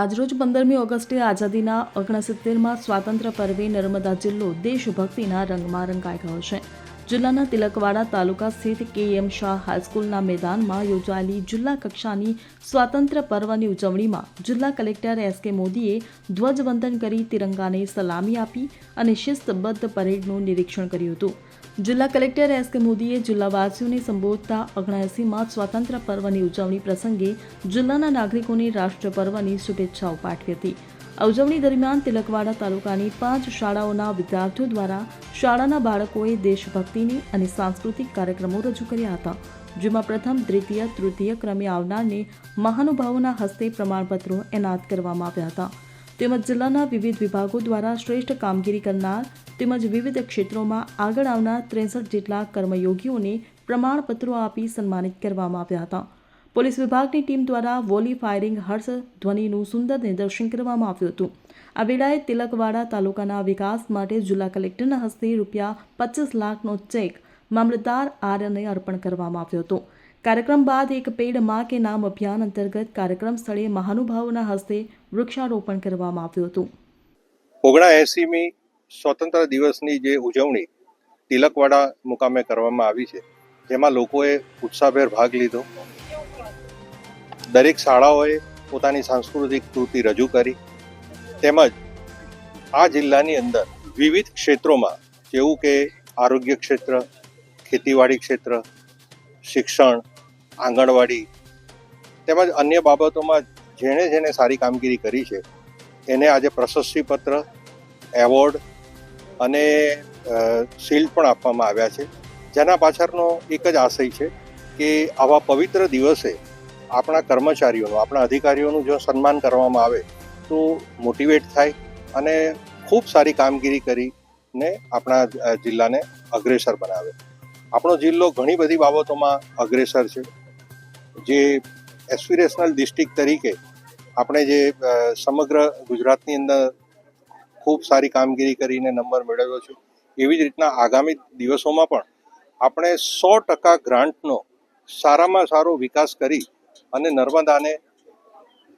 આજરોજ પંદરમી ઓગસ્ટે આઝાદીના ઓગણસિત્તેરમાં સ્વાતંત્ર્ય પર્વે નર્મદા જિલ્લો દેશભક્તિના રંગમાં રંગાઈ ગયો છે. જિલ્લાના તિલકવાડા તાલુકા સ્થિત કે એમ શાહ હાઈસ્કૂલના મેદાનમાં યોજાયેલી જિલ્લા કક્ષાની સ્વાતંત્ર્ય પર્વની ઉજવણીમાં જિલ્લા કલેક્ટર એસ કે મોદીએ ધ્વજવંદન કરી તિરંગાને સલામી આપી અને શિસ્તબદ્ધ પરેડનું નિરીક્ષણ કર્યું હતું. જિલ્લા કલેક્ટર એસ કે મોદીએ જિલ્લાવાસીઓને સંબોધતા ઓગણએસીમાં સ્વાતંત્ર્ય પર્વની ઉજવણી પ્રસંગે જિલ્લાના નાગરિકોને રાષ્ટ્ર પર્વની શુભેચ્છાઓ પાઠવી હતી. આ ઉજવણી દરમિયાન તિલકવાડા તાલુકાની પાંચ શાળાઓના વિદ્યાર્થીઓ દ્વારા શાળાના બાળકોએ દેશભક્તિની અને સાંસ્કૃતિક કાર્યક્રમો રજૂ કર્યા હતા, જેમાં પ્રથમ, દ્વિતીય, તૃતીય ક્રમે આવનારને મહાનુભાવોના હસ્તે પ્રમાણપત્રો એનાયત કરવામાં આવ્યા હતા. તેમજ જિલ્લાના વિવિધ વિભાગો દ્વારા શ્રેષ્ઠ કામગીરી કરનાર તેમજ વિવિધ ક્ષેત્રોમાં આગળ આવનાર ત્રેસઠ જેટલા કર્મયોગીઓને પ્રમાણપત્રો આપી સન્માનિત કરવામાં આવ્યા હતા. પોલીસ વિભાગની ટીમ દ્વારા વોલી ફાયરિંગ હર્ષ ધ્વનિનું સુંદર નિદર્શન કરવામાં આવ્યું હતું. આ વેળાએ તિલકવાડા તાલુકાના વિકાસ માટે જિલ્લા કલેક્ટરના હસ્તે રૂપિયા પચીસ લાખનો ચેક મામલતદાર આર્યને અર્પણ કરવામાં આવ્યો હતો. કાર્યક્રમ બાદ એક પેડમાં કે નામ અભિયાન અંતર્ગત કાર્યક્રમ સ્થળે મહાનુભાવોના હસ્તે વૃક્ષારોપણ કરવામાં આવ્યું હતું. ઓગણા એંસીમી સ્વતંત્ર દિવસની જે ઉજવણી તિલકવાડા મુકામે કરવામાં આવી છે, જેમાં લોકોએ ઉત્સાહભેર ભાગ લીધો. દરેક શાળાઓએ પોતાની સાંસ્કૃતિક કૃતિ રજૂ કરી. તેમજ આ જિલ્લાની અંદર વિવિધ ક્ષેત્રોમાં જેવું કે આરોગ્ય ક્ષેત્ર, ખેતીવાડી ક્ષેત્ર, શિક્ષણ, આંગણવાડી તેમજ અન્ય બાબતોમાં જેણે જેણે સારી કામગીરી કરી છે, એને આજે પ્રશસ્તિપત્ર, એવોર્ડ અને શિલ્ડ પણ આપવામાં આવ્યા છે. જેના પાછળનો એક જ આશય છે કે આવા પવિત્ર દિવસે આપણા કર્મચારીઓનું, આપણા અધિકારીઓનું જો સન્માન કરવામાં આવે તો મોટિવેટ થાય અને ખૂબ સારી કામગીરી કરીને આપણા જિલ્લાને અગ્રેસર બનાવે. આપણો જિલ્લો ઘણી બધી બાબતોમાં અગ્રેસર છે. જે એસ્પિરેશનલ ડિસ્ટ્રિક્ટ તરીકે આપણે જે સમગ્ર ગુજરાતની અંદર ખૂબ સારી કામગીરી કરીને નંબર મેળવ્યો છે. એવી જ રીતના આગામી દિવસોમાં પણ આપણે સો ટકા ગ્રાન્ટનો સારામાં સારો વિકાસ કરી અને નર્મદાને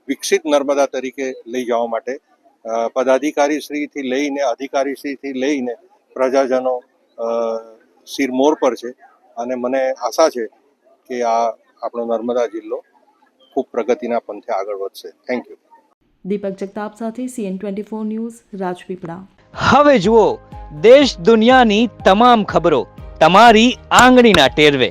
વિકસિત નર્મદા તરીકે લઈ જવા માટે પદાધિકારીશ્રીથી લઈને અધિકારીશ્રીથી લઈને પ્રજાજનો શિરમોર પર છે. અને મને આશા છે કે આ આપણો નર્મદા જિલ્લો ખૂબ પ્રગતિના પંથે આગળ વધશે. થેન્ક યુ દીપક જગતાપ સાથે CN twenty four news Rajpipla. હવે જુઓ દેશ દુનિયાની તમામ ખબરો તમારી આંગળીના ટેરવે.